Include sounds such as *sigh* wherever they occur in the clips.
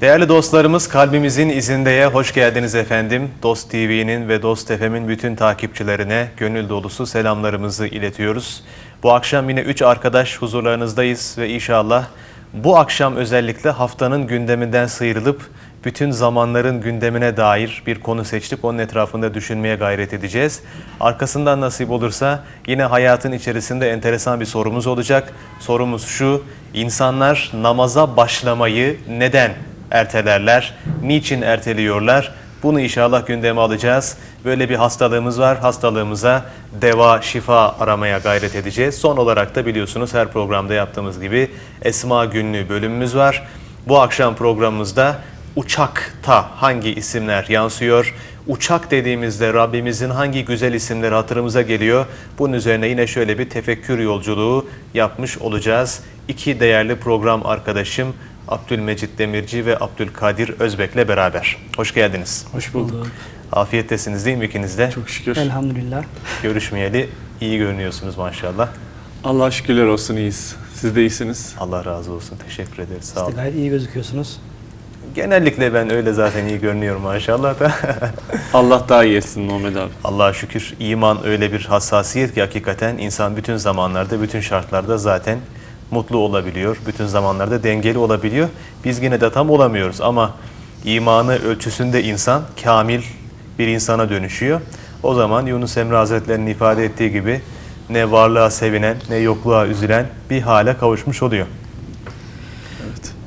Değerli dostlarımız kalbimizin izindeye hoş geldiniz efendim. Dost TV'nin ve Dost FM'in bütün takipçilerine gönül dolusu selamlarımızı iletiyoruz. Bu akşam yine 3 arkadaş huzurlarınızdayız ve inşallah bu akşam özellikle haftanın gündeminden sıyrılıp bütün zamanların gündemine dair bir konu seçtik. Onun etrafında düşünmeye gayret edeceğiz. Arkasından nasip olursa yine hayatın içerisinde enteresan bir sorumuz olacak. Sorumuz şu, insanlar namaza başlamayı neden ertelerler? Niçin erteliyorlar? Bunu inşallah gündeme alacağız. Böyle bir hastalığımız var. Hastalığımıza deva, şifa aramaya gayret edeceğiz. Son olarak da biliyorsunuz her programda yaptığımız gibi Esma Günlüğü bölümümüz var. Bu akşam programımızda uçakta hangi isimler yansıyor? Uçak dediğimizde Rabbimizin hangi güzel isimleri hatırımıza geliyor? Bunun üzerine yine şöyle bir tefekkür yolculuğu yapmış olacağız. İki değerli program arkadaşım Abdülmecit Demirci ve Abdülkadir Özbek'le beraber. Hoş geldiniz. Hoş bulduk. Afiyettesiniz değil mi ikiniz de? Çok şükür. Elhamdülillah. Görüşmeyeli iyi görünüyorsunuz maşallah. Allah şükürler olsun iyiyiz. Siz de iyisiniz. Allah razı olsun. Teşekkür ederiz. Sağ Siz de olun. gayet iyi gözüküyorsunuz. Genellikle ben öyle zaten iyi görünüyorum maşallah da. *laughs* Allah daha iyi etsin Muhammed abi. Allah'a şükür iman öyle bir hassasiyet ki hakikaten insan bütün zamanlarda, bütün şartlarda zaten mutlu olabiliyor. Bütün zamanlarda dengeli olabiliyor. Biz yine de tam olamıyoruz ama imanı ölçüsünde insan kamil bir insana dönüşüyor. O zaman Yunus Emre Hazretleri'nin ifade ettiği gibi ne varlığa sevinen ne yokluğa üzülen bir hale kavuşmuş oluyor.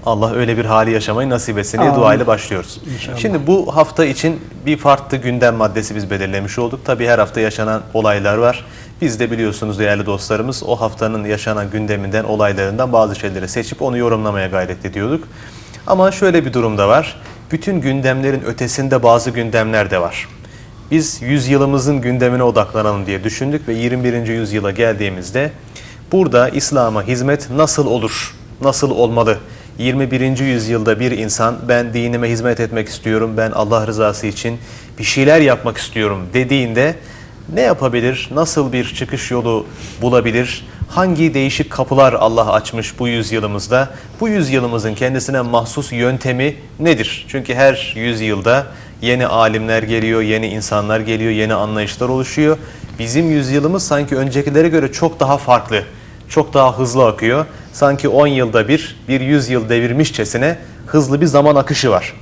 Allah öyle bir hali yaşamayı nasip etsin diye Amin. duayla başlıyoruz. İnşallah. Şimdi bu hafta için bir farklı gündem maddesi biz belirlemiş olduk. Tabii her hafta yaşanan olaylar var. Biz de biliyorsunuz değerli dostlarımız o haftanın yaşanan gündeminden, olaylarından bazı şeyleri seçip onu yorumlamaya gayret ediyorduk. Ama şöyle bir durum da var. Bütün gündemlerin ötesinde bazı gündemler de var. Biz yüzyılımızın gündemine odaklanalım diye düşündük ve 21. yüzyıla geldiğimizde burada İslam'a hizmet nasıl olur, nasıl olmalı? 21. yüzyılda bir insan ben dinime hizmet etmek istiyorum, ben Allah rızası için bir şeyler yapmak istiyorum dediğinde ne yapabilir, nasıl bir çıkış yolu bulabilir, hangi değişik kapılar Allah açmış bu yüzyılımızda, bu yüzyılımızın kendisine mahsus yöntemi nedir? Çünkü her yüzyılda yeni alimler geliyor, yeni insanlar geliyor, yeni anlayışlar oluşuyor. Bizim yüzyılımız sanki öncekilere göre çok daha farklı, çok daha hızlı akıyor. Sanki 10 yılda bir, bir 100 yıl devirmişçesine hızlı bir zaman akışı var.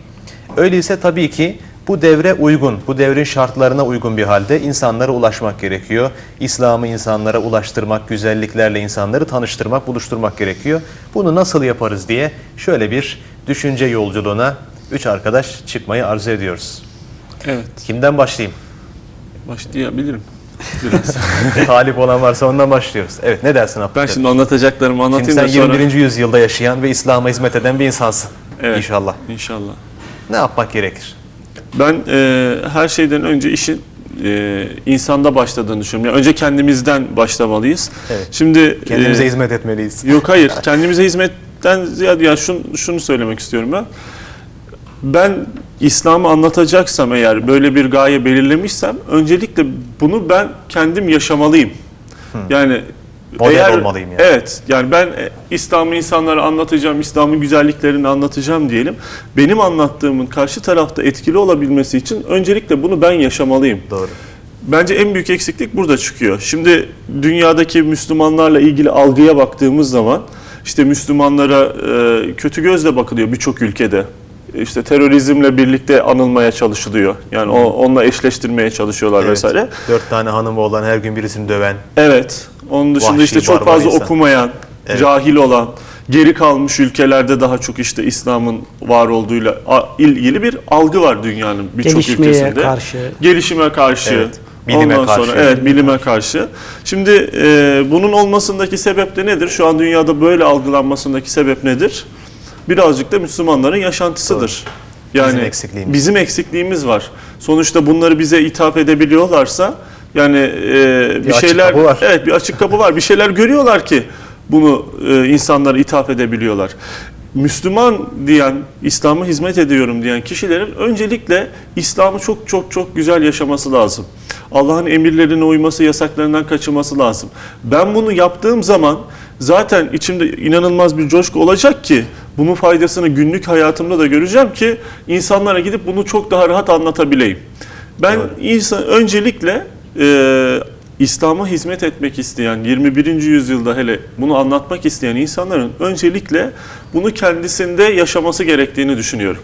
Öyleyse tabii ki bu devre uygun, bu devrin şartlarına uygun bir halde insanlara ulaşmak gerekiyor. İslam'ı insanlara ulaştırmak, güzelliklerle insanları tanıştırmak, buluşturmak gerekiyor. Bunu nasıl yaparız diye şöyle bir düşünce yolculuğuna üç arkadaş çıkmayı arzu ediyoruz. Evet. Kimden başlayayım? Başlayabilirim. Biraz. *laughs* Talip olan varsa ondan başlıyoruz. Evet ne dersin Abdülkadir? ben şimdi anlatacaklarımı Şimdi anlatayım sen da sonra. 21. yüzyılda yaşayan ve İslam'a hizmet eden bir insansın. Evet. İnşallah. İnşallah. Ne yapmak gerekir? Ben e, her şeyden önce işin e, insanda başladığını düşünüyorum. Yani önce kendimizden başlamalıyız. Evet. Şimdi Kendimize e, hizmet etmeliyiz. Yok hayır. *laughs* Kendimize hizmetten ziyade ya şunu, şunu söylemek istiyorum ben. Ben İslam'ı anlatacaksam eğer böyle bir gaye belirlemişsem öncelikle bunu ben kendim yaşamalıyım. Yani Model olmalıyım yani. Evet. Yani ben e, İslam'ı insanlara anlatacağım, İslam'ın güzelliklerini anlatacağım diyelim. Benim anlattığımın karşı tarafta etkili olabilmesi için öncelikle bunu ben yaşamalıyım. Doğru. Bence en büyük eksiklik burada çıkıyor. Şimdi dünyadaki Müslümanlarla ilgili algıya baktığımız zaman işte Müslümanlara e, kötü gözle bakılıyor birçok ülkede. İşte terörizmle birlikte anılmaya çalışılıyor. Yani o, onunla eşleştirmeye çalışıyorlar Evet. vesaire. Dört tane hanımı olan her gün birisini döven. Evet. Onun dışında Vahşi, işte çok fazla insan. okumayan, Evet. cahil olan, geri kalmış ülkelerde daha çok işte İslam'ın var olduğuyla ilgili bir algı var dünyanın birçok Gelişmeye ülkesinde. karşı. Gelişime karşı. Evet, bilime Ondan karşı. sonra evet bilime karşı. Şimdi e, bunun olmasındaki sebep de nedir? Şu an dünyada böyle algılanmasındaki sebep nedir? Birazcık da Müslümanların yaşantısıdır. Yani Bizim eksikliğimiz. bizim eksikliğimiz var. Sonuçta bunları bize ithaf edebiliyorlarsa yani e, bir, açık şeyler var. evet bir açık kapı var. Bir şeyler görüyorlar ki bunu e, insanlara ithaf edebiliyorlar. Müslüman diyen, İslam'a hizmet ediyorum diyen kişilerin öncelikle İslam'ı çok çok çok güzel yaşaması lazım. Allah'ın emirlerine uyması, yasaklarından kaçınması lazım. Ben bunu yaptığım zaman zaten içimde inanılmaz bir coşku olacak ki bunun faydasını günlük hayatımda da göreceğim ki insanlara gidip bunu çok daha rahat anlatabileyim. Ben Doğru. insan öncelikle e, İslam'a hizmet etmek isteyen 21. yüzyılda hele bunu anlatmak isteyen insanların öncelikle bunu kendisinde yaşaması gerektiğini düşünüyorum.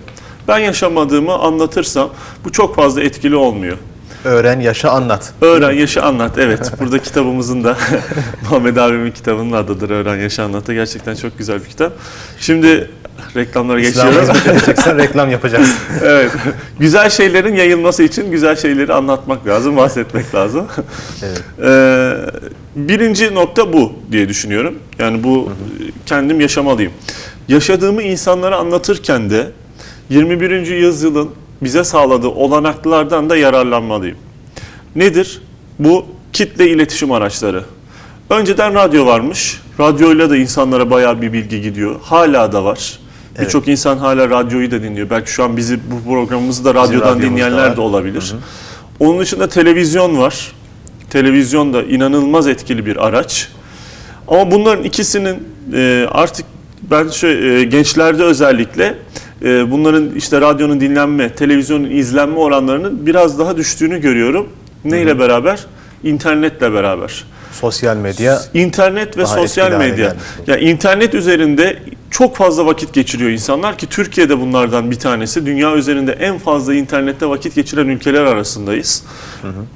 Ben yaşamadığımı anlatırsam bu çok fazla etkili olmuyor. Öğren, yaşa, anlat. Öğren Yaşa Anlat. Evet *laughs* burada kitabımızın da *laughs* Muhammed abimin kitabının adıdır Öğren Yaşa Anlat'ı. Gerçekten çok güzel bir kitap. Şimdi reklamlara İslam'a geçiyorum. hizmet *laughs* edeceksen reklam yapacaksın. evet. Güzel şeylerin yayılması için güzel şeyleri anlatmak lazım, bahsetmek lazım. Evet. Ee, birinci nokta bu diye düşünüyorum. Yani bu kendim yaşamalıyım. Yaşadığımı insanlara anlatırken de 21. yüzyılın bize sağladığı olanaklardan da yararlanmalıyım. Nedir? Bu kitle iletişim araçları. Önceden radyo varmış. Radyoyla da insanlara bayağı bir bilgi gidiyor. Hala da var. Birçok insan hala radyoyu da dinliyor. Belki şu an bizi bu programımızı da radyodan dinleyenler var. de olabilir. Onun dışında televizyon var. Televizyon da inanılmaz etkili bir araç. Ama bunların ikisinin e, artık ben şöyle, e, gençlerde özellikle e, bunların işte radyonun dinlenme, televizyonun izlenme oranlarının biraz daha düştüğünü görüyorum. Neyle beraber? İnternetle beraber. Sosyal medya İnternet ve sosyal medya. Ya internet üzerinde çok fazla vakit geçiriyor insanlar ki Türkiye'de bunlardan bir tanesi. Dünya üzerinde en fazla internette vakit geçiren ülkeler arasındayız.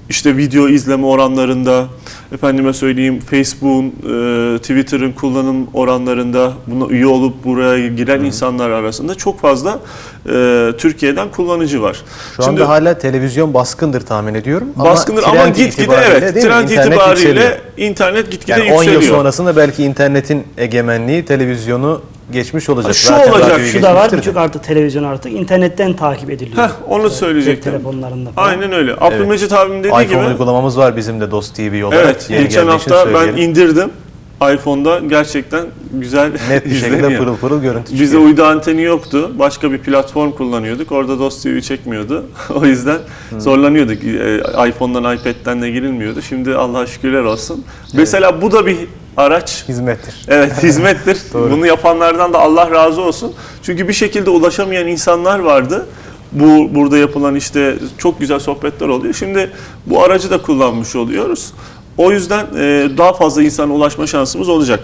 İşte video izleme oranlarında, efendime söyleyeyim Facebook'un, e, Twitter'ın kullanım oranlarında, buna üye olup buraya giren insanlar arasında çok fazla e, Türkiye'den kullanıcı var. şu anda hala televizyon baskındır tahmin ediyorum. baskındır ama trend gitgide evet trend İnternet itibariyle yükseliyor. internet gitgide Yani 10 yükseliyor. yıl sonrasında belki internetin egemenliği televizyonu geçmiş olacak. Şu Zaten olacak, Şu da var çünkü artık televizyon artık internetten takip ediliyor. Heh, onu Cep söyleyecektim. telefonlarında falan. Aynen öyle. Abdülmecit abim dediği iPhone gibi. uygulamamız var bizim de Dost TV olarak. Evet, Yeri geçen hafta ben söyleyelim. indirdim. iPhone'da gerçekten güzel net bir *laughs* şekilde pırıl pırıl görüntü Bize çıkıyor. uydu anteni yoktu. Başka bir platform kullanıyorduk. Orada Dost TV çekmiyordu. *laughs* o yüzden zorlanıyorduk. Ee, iPhone'dan, iPad'den de girilmiyordu. Şimdi Allah'a şükürler olsun. Mesela bu da bir araç. hizmettir. Evet *laughs* hizmettir. Bunu yapanlardan da Allah razı olsun. Çünkü bir şekilde ulaşamayan insanlar vardı. Bu burada yapılan işte çok güzel sohbetler oluyor. Şimdi bu aracı da kullanmış oluyoruz. O yüzden e, daha fazla insana ulaşma şansımız olacak.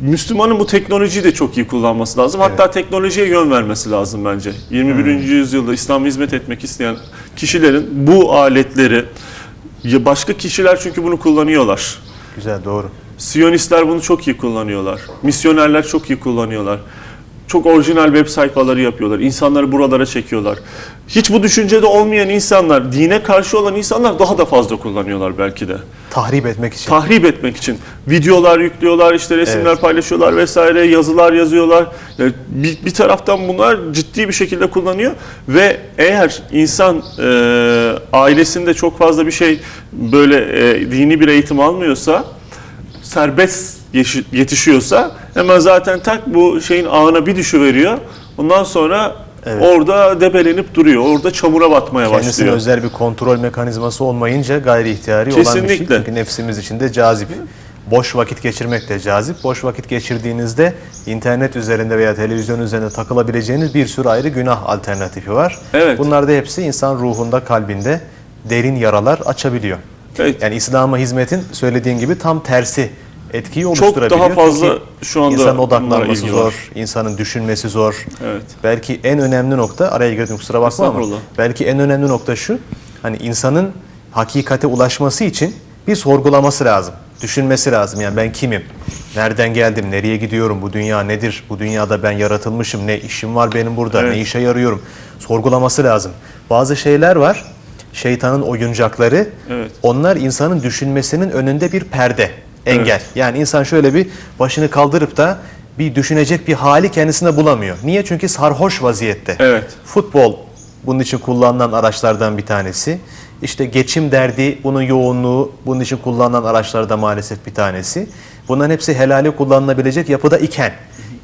Müslümanın bu teknolojiyi de çok iyi kullanması lazım. Hatta teknolojiye yön vermesi lazım bence. 21. yüzyılda İslam'a hizmet etmek isteyen kişilerin bu aletleri başka kişiler çünkü bunu kullanıyorlar. Güzel doğru. Siyonistler bunu çok iyi kullanıyorlar. Misyonerler çok iyi kullanıyorlar. Çok orijinal web sayfaları yapıyorlar. İnsanları buralara çekiyorlar. Hiç bu düşüncede olmayan insanlar, dine karşı olan insanlar daha da fazla kullanıyorlar belki de. Tahrip etmek için. Tahrip etmek için. Videolar yüklüyorlar, işte resimler Evet. paylaşıyorlar vesaire, yazılar yazıyorlar. Yani bir, bir taraftan bunlar ciddi bir şekilde kullanıyor ve eğer insan e, ailesinde çok fazla bir şey böyle e, dini bir eğitim almıyorsa serbest yetişiyorsa hemen zaten tak bu şeyin ağına bir düşüveriyor. Ondan sonra Evet. orada debelenip duruyor. Orada çamura batmaya Kendisine başlıyor. özel bir kontrol mekanizması olmayınca gayri ihtiyari olan bir şey. Kesinlikle. Çünkü nefsimiz için de cazip. Boş vakit geçirmek de cazip. Boş vakit geçirdiğinizde internet üzerinde veya televizyon üzerinde takılabileceğiniz bir sürü ayrı günah alternatifi var. Evet. Bunlar da hepsi insan ruhunda, kalbinde derin yaralar açabiliyor. Evet. Yani İslam'a hizmetin söylediğin gibi tam tersi etkiyi Çok oluşturabiliyor. daha fazla Çünkü şu anda bunlara odaklanması var. zor, insanın düşünmesi zor. Evet. Belki en önemli nokta, araya girdim kusura bakma ama belki en önemli nokta şu, hani insanın hakikate ulaşması için bir sorgulaması lazım. Düşünmesi lazım. Yani ben kimim? Nereden geldim? Nereye gidiyorum? Bu dünya nedir? Bu dünyada ben yaratılmışım. Ne işim var benim burada? Evet. Ne işe yarıyorum? Sorgulaması lazım. Bazı şeyler var. Şeytanın oyuncakları. Evet. Onlar insanın düşünmesinin önünde bir perde, engel. Yani insan şöyle bir başını kaldırıp da bir düşünecek bir hali kendisinde bulamıyor. Niye? Çünkü sarhoş vaziyette. Evet. Futbol bunun için kullanılan araçlardan bir tanesi. İşte geçim derdi, bunun yoğunluğu bunun için kullanılan araçlarda maalesef bir tanesi. Bunların hepsi helali kullanılabilecek yapıda iken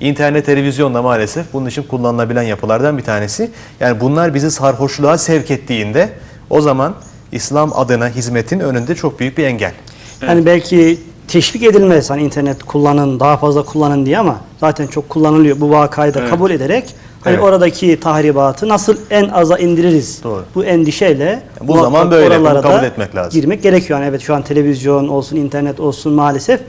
internet, televizyon da maalesef bunun için kullanılabilen yapılardan bir tanesi. Yani bunlar bizi sarhoşluğa sevk ettiğinde o zaman İslam adına hizmetin önünde çok büyük bir engel. Yani belki teşvik edilmez hani internet kullanın, daha fazla kullanın diye ama zaten çok kullanılıyor. Bu vakayı da Evet. kabul ederek hani Evet. oradaki tahribatı nasıl en aza indiririz? Doğru. Bu endişeyle Bu zaman böyle, bunu kabul etmek lazım. Girmek gerekiyor. Yani evet şu an televizyon olsun, internet olsun maalesef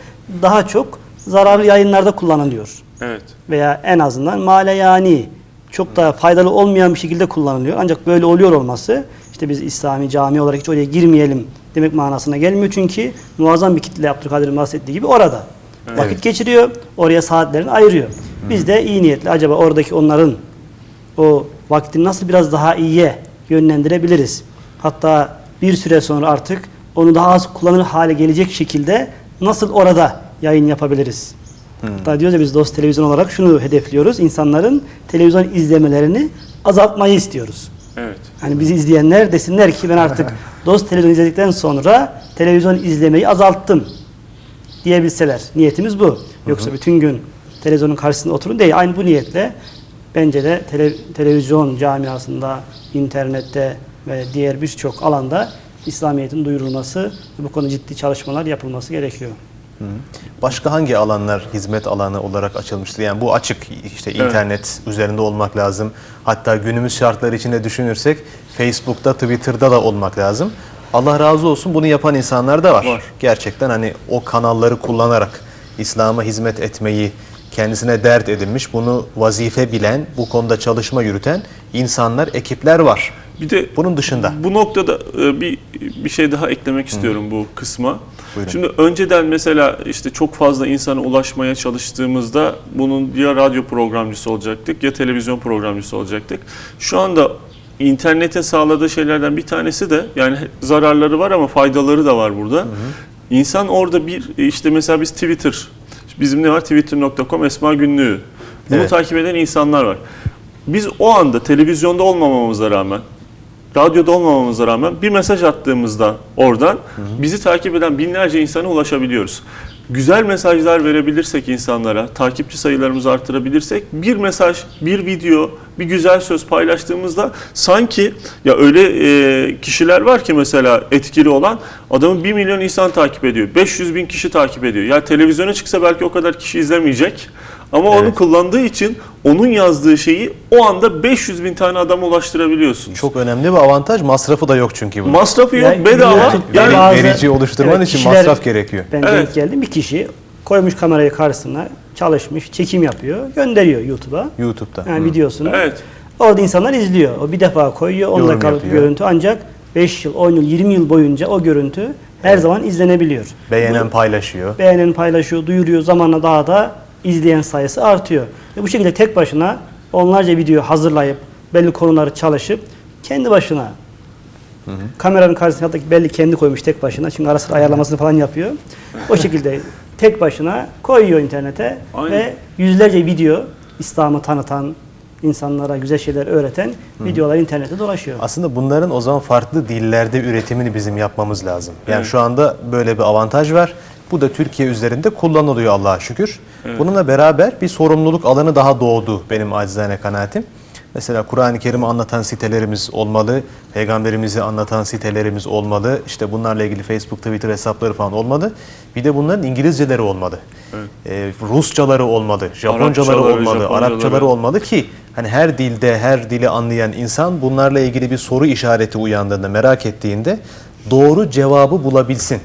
daha çok zararlı yayınlarda kullanılıyor Evet. veya en azından male yani çok da faydalı olmayan bir şekilde kullanılıyor. Ancak böyle oluyor olması işte biz İslami cami olarak hiç oraya girmeyelim demek manasına gelmiyor. Çünkü muazzam bir kitle Abdülkadir'in bahsettiği gibi orada. Vakit Evet. geçiriyor, oraya saatlerini ayırıyor. Biz de iyi niyetli acaba oradaki onların o vaktini nasıl biraz daha iyiye yönlendirebiliriz? Hatta bir süre sonra artık onu daha az kullanır hale gelecek şekilde nasıl orada yayın yapabiliriz? Hatta diyoruz ya biz Dost Televizyon olarak şunu hedefliyoruz. İnsanların televizyon izlemelerini azaltmayı istiyoruz. Evet. Hani bizi izleyenler desinler ki ben artık *laughs* Dost Televizyon izledikten sonra televizyon izlemeyi azalttım diyebilseler. Niyetimiz bu. Yoksa bütün gün televizyonun karşısında oturun değil. Aynı bu niyetle bence de tele- televizyon camiasında, internette ve diğer birçok alanda İslamiyet'in duyurulması ve bu konuda ciddi çalışmalar yapılması gerekiyor. Başka hangi alanlar hizmet alanı olarak açılmıştır? Yani bu açık işte internet üzerinde olmak lazım. Hatta günümüz şartları içinde düşünürsek Facebook'ta, Twitter'da da olmak lazım. Allah razı olsun bunu yapan insanlar da var. Var. Gerçekten hani o kanalları kullanarak İslam'a hizmet etmeyi kendisine dert edinmiş, bunu vazife bilen, bu konuda çalışma yürüten insanlar, ekipler var. Bir de Bunun dışında. Bu noktada e, bir bir şey daha eklemek istiyorum bu kısma. Buyurun. Şimdi önceden mesela işte çok fazla insana ulaşmaya çalıştığımızda bunun ya radyo programcısı olacaktık ya televizyon programcısı olacaktık. Şu anda internetin sağladığı şeylerden bir tanesi de yani zararları var ama faydaları da var burada. İnsan orada bir işte mesela biz Twitter bizim ne var twitter.com Esma Günlüğü. Bunu Evet. takip eden insanlar var. Biz o anda televizyonda olmamamıza rağmen radyoda olmamamıza rağmen bir mesaj attığımızda oradan bizi takip eden binlerce insana ulaşabiliyoruz. Güzel mesajlar verebilirsek insanlara, takipçi sayılarımızı artırabilirsek bir mesaj, bir video, bir güzel söz paylaştığımızda sanki ya öyle e, kişiler var ki mesela etkili olan adamın 1 milyon insan takip ediyor, 500 bin kişi takip ediyor. Ya televizyona çıksa belki o kadar kişi izlemeyecek ama onu Evet. kullandığı için onun yazdığı şeyi o anda 500 bin tane adama ulaştırabiliyorsunuz. Çok önemli bir avantaj. Masrafı da yok çünkü bunun. Masrafı yok, Ya, bedava. YouTube'da Yani bazı- verici oluşturman Evet, için kişiler- masraf gerekiyor. Ben Evet. denk geldim bir kişi koymuş kamerayı karşısına çalışmış, çekim yapıyor, gönderiyor YouTube'a. YouTube'da. Yani Hı. videosunu. Evet. Orada insanlar izliyor. O bir defa koyuyor, 10 Yorum dakikalık yapıyor. görüntü ancak 5 yıl, 10 yıl, 20 yıl boyunca o görüntü her zaman izlenebiliyor. Beğenen paylaşıyor. Beğenen paylaşıyor, duyuruyor, zamanla daha da izleyen sayısı artıyor. Ve bu şekilde tek başına onlarca video hazırlayıp, belli konuları çalışıp, kendi başına kameranın karşısına hatta belli kendi koymuş tek başına çünkü ara sıra ayarlamasını falan yapıyor. O şekilde tek başına koyuyor internete Aynen. ve yüzlerce video İslam'ı tanıtan, insanlara güzel şeyler öğreten videolar internette dolaşıyor. Aslında bunların o zaman farklı dillerde üretimini bizim yapmamız lazım. Yani Evet. şu anda böyle bir avantaj var. Bu da Türkiye üzerinde kullanılıyor Allah'a şükür. Bununla beraber bir sorumluluk alanı daha doğdu benim acizane kanaatim. Mesela Kur'an-ı Kerim'i anlatan sitelerimiz olmalı, peygamberimizi anlatan sitelerimiz olmalı, işte bunlarla ilgili Facebook, Twitter hesapları falan olmalı. Bir de bunların İngilizceleri olmalı. Ee, Rusçaları olmalı, Japoncaları Arapçaları, olmalı, Japoncaları. Arapçaları olmalı ki hani her dilde, her dili anlayan insan bunlarla ilgili bir soru işareti uyandığında, merak ettiğinde doğru cevabı bulabilsin.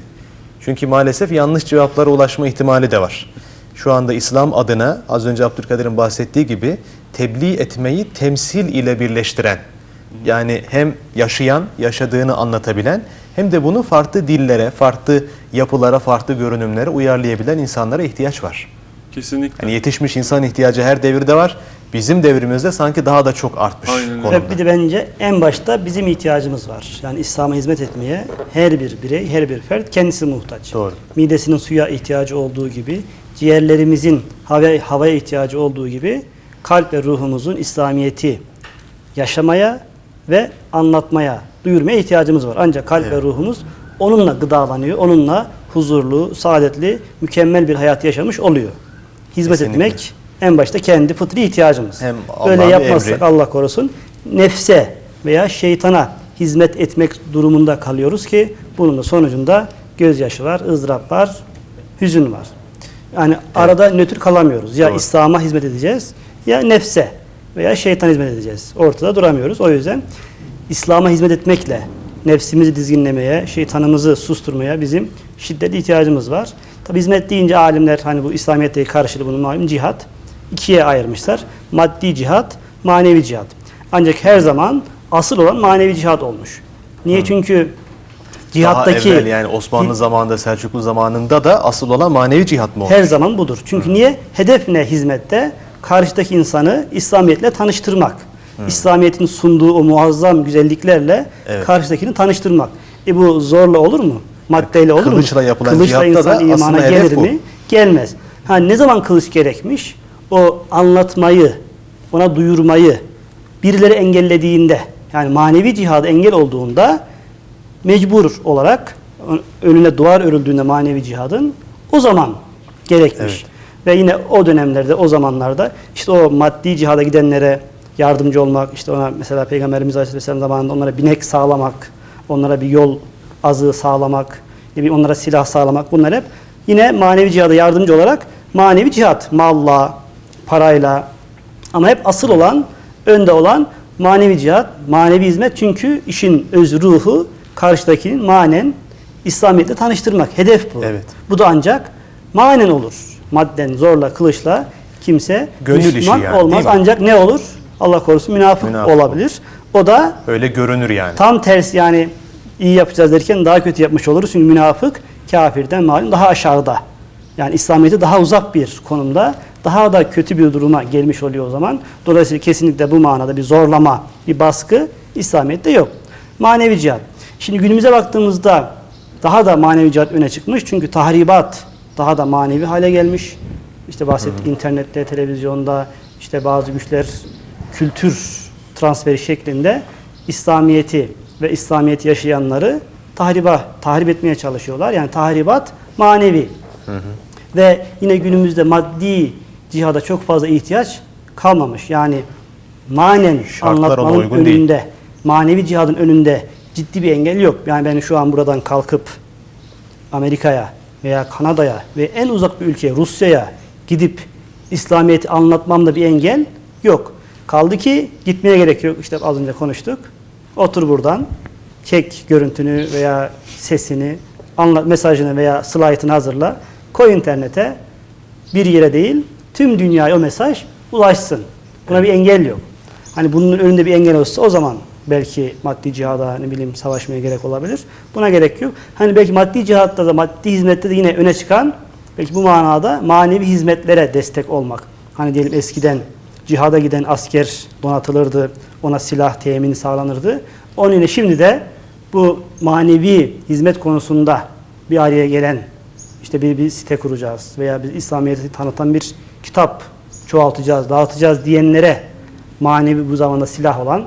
Çünkü maalesef yanlış cevaplara ulaşma ihtimali de var. Şu anda İslam adına az önce Abdülkadir'in bahsettiği gibi tebliğ etmeyi temsil ile birleştiren yani hem yaşayan, yaşadığını anlatabilen hem de bunu farklı dillere, farklı yapılara, farklı görünümlere uyarlayabilen insanlara ihtiyaç var. Kesinlikle. Yani yetişmiş insan ihtiyacı her devirde var. Bizim devrimizde sanki daha da çok artmış Aynen konumda. Bir de bence en başta bizim ihtiyacımız var. Yani İslam'a hizmet etmeye her bir birey, her bir fert kendisi muhtaç. Doğru. Midesinin suya ihtiyacı olduğu gibi, ciğerlerimizin havaya, havaya ihtiyacı olduğu gibi kalp ve ruhumuzun İslamiyeti yaşamaya ve anlatmaya, duyurmaya ihtiyacımız var. Ancak kalp ve ruhumuz onunla gıdalanıyor, onunla huzurlu, saadetli, mükemmel bir hayat yaşamış oluyor. Hizmet Kesinlikle. etmek en başta kendi fıtri ihtiyacımız. Hem Böyle yapmazsak emri. Allah korusun nefse veya şeytana hizmet etmek durumunda kalıyoruz ki bunun da sonucunda gözyaşı var, ızdırap var, hüzün var. Yani arada nötr kalamıyoruz. Ya. İslam'a hizmet edeceğiz ya nefse veya şeytana hizmet edeceğiz. Ortada duramıyoruz. O yüzden İslam'a hizmet etmekle nefsimizi dizginlemeye, şeytanımızı susturmaya bizim şiddetli ihtiyacımız var. Tabi hizmet deyince alimler hani bu İslamiyet'teki karşılığı bunun malum cihat ikiye ayırmışlar. Maddi cihat, manevi cihat. Ancak her zaman asıl olan manevi cihat olmuş. Niye? Çünkü cihattaki Daha evvel yani Osmanlı zamanında, Selçuklu zamanında da asıl olan manevi cihat mı oldu? her zaman budur. Çünkü niye? Hedef ne hizmette? Karşıdaki insanı İslamiyetle tanıştırmak. İslamiyet'in sunduğu o muazzam güzelliklerle Evet. karşıdakini tanıştırmak. E bu zorla olur mu? Maddeyle olur mu? Kılıçla yapılan Kılıçla cihatta da insan imana aslında hedef gelir bu. mi? Gelmez. Ha ne zaman kılıç gerekmiş? O anlatmayı, ona duyurmayı birileri engellediğinde yani manevi cihadı engel olduğunda mecbur olarak önüne duvar örüldüğünde manevi cihadın o zaman gerekmiş. Evet. Ve yine o dönemlerde, o zamanlarda işte o maddi cihada gidenlere yardımcı olmak, işte ona mesela Peygamberimiz Aleyhisselam zamanında onlara binek sağlamak, onlara bir yol azığı sağlamak, bileyim onlara silah sağlamak bunlar hep yine manevi cihada yardımcı olarak manevi cihat, malla, parayla ama hep asıl olan, önde olan manevi cihat, manevi hizmet çünkü işin öz ruhu karşıdakinin manen İslamiyetle tanıştırmak. Hedef bu. Evet. Bu da ancak manen olur. Madden, zorla, kılıçla kimse Gönül işi Müslüman yani, olmaz. Ancak ne olur? Allah korusun münafık, Münafık olabilir. O da Öyle görünür yani. tam tersi yani iyi yapacağız derken daha kötü yapmış oluruz. Çünkü münafık kafirden malum daha aşağıda. Yani İslamiyet'e daha uzak bir konumda, daha da kötü bir duruma gelmiş oluyor o zaman. Dolayısıyla kesinlikle bu manada bir zorlama, bir baskı İslamiyet'te yok. Manevi cihat. Şimdi günümüze baktığımızda daha da manevi cihat öne çıkmış. Çünkü tahribat daha da manevi hale gelmiş. İşte bahsettik internette, televizyonda, işte bazı güçler kültür transferi şeklinde İslamiyeti ve İslamiyeti yaşayanları tahriba, tahrip etmeye çalışıyorlar. Yani tahribat manevi. Ve yine günümüzde maddi cihada çok fazla ihtiyaç kalmamış. Yani manen Şartlar anlatmanın uygun değil. önünde, manevi cihadın önünde ciddi bir engel yok. Yani ben şu an buradan kalkıp Amerika'ya veya Kanada'ya ve en uzak bir ülkeye Rusya'ya gidip İslamiyet'i anlatmamda bir engel yok. Kaldı ki gitmeye gerek yok. İşte az önce konuştuk. Otur buradan. Çek görüntünü veya sesini, anlat mesajını veya slaytını hazırla. Koy internete. Bir yere değil, tüm dünyaya o mesaj ulaşsın. Buna bir engel yok. Hani bunun önünde bir engel olsa o zaman belki maddi cihada ne bileyim savaşmaya gerek olabilir. Buna gerek yok. Hani belki maddi cihatta da maddi hizmette de yine öne çıkan belki bu manada manevi hizmetlere destek olmak. Hani diyelim eskiden cihada giden asker donatılırdı. Ona silah temini sağlanırdı. Onun yine şimdi de bu manevi hizmet konusunda bir araya gelen işte bir, bir site kuracağız veya biz İslamiyet'i tanıtan bir kitap çoğaltacağız, dağıtacağız diyenlere manevi bu zamanda silah olan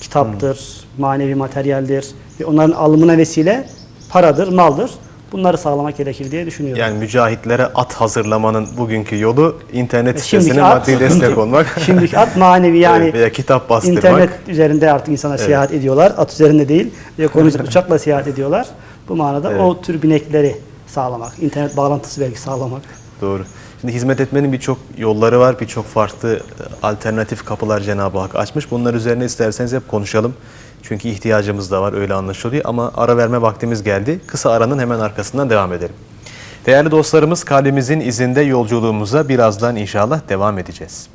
kitaptır, manevi materyaldir ve onların alımına vesile paradır, maldır. Bunları sağlamak gerekir diye düşünüyorum. Yani mücahitlere at hazırlamanın bugünkü yolu internet E, sitesine at- maddi destek *laughs* olmak. Şimdiki at manevi yani Evet, veya kitap bastırmak. internet üzerinde artık insanlar seyahat ediyorlar. At üzerinde değil. Ve konuşup uçakla seyahat ediyorlar. Bu manada Evet. o tür binekleri sağlamak, internet bağlantısı belki sağlamak. Doğru. Şimdi hizmet etmenin birçok yolları var, birçok farklı e, alternatif kapılar Cenab-ı Hak açmış. Bunlar üzerine isterseniz hep konuşalım. Çünkü ihtiyacımız da var, öyle anlaşılıyor. Ama ara verme vaktimiz geldi. Kısa aranın hemen arkasından devam edelim. Değerli dostlarımız, kalbimizin izinde yolculuğumuza birazdan inşallah devam edeceğiz.